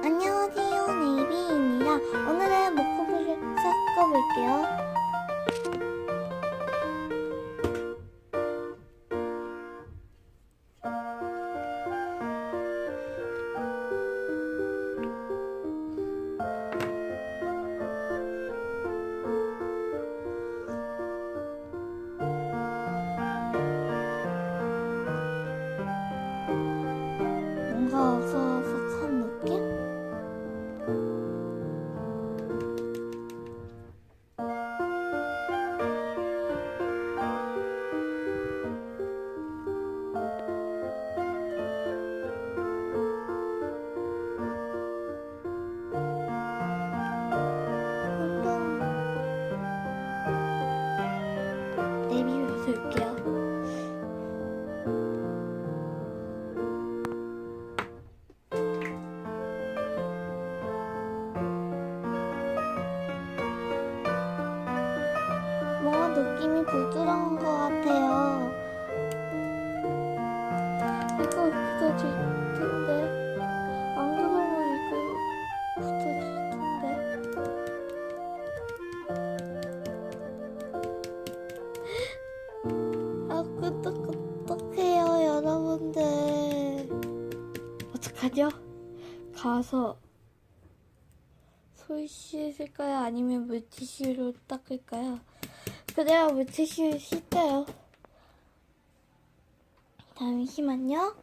안녕하세요, 네이비입니다. 오늘은 목포를 섞어볼게요. 느낌이 부드러운 것 같아요. 이거 부서질 텐데. 안 그러면 이거 부서질 텐데. 아, 끄떡끄떡해요, 여러분들. 어떡하죠? 가서 손 씻을까요? 아니면 물티슈로 닦을까요? 그래야 물티슈 씻어요. 잠시만요.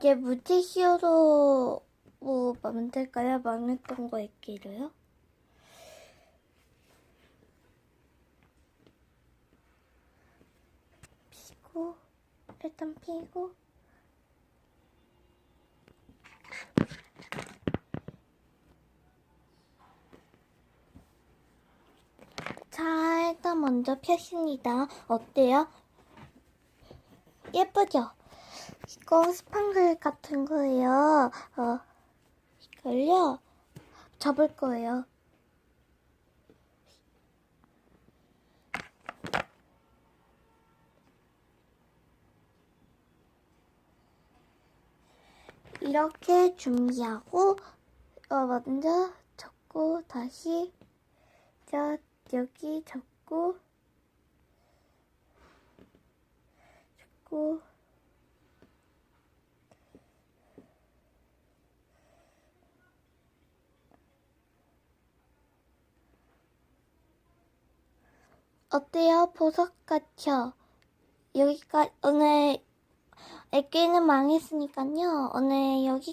이제 물티슈로 뭐 만들까요? 망했던 거 있기로요? 피고 일단 피고 자 일단 먼저 폈습니다. 어때요? 예쁘죠? 이거 스판글 같은 거예요. 어, 이걸요 접을 거예요. 이렇게 준비하고 어, 먼저 접고 다시 자 여기 접고 접고 어때요? 보석 같죠? 여기까지 오늘 애기는 망했으니까요. 오늘 여기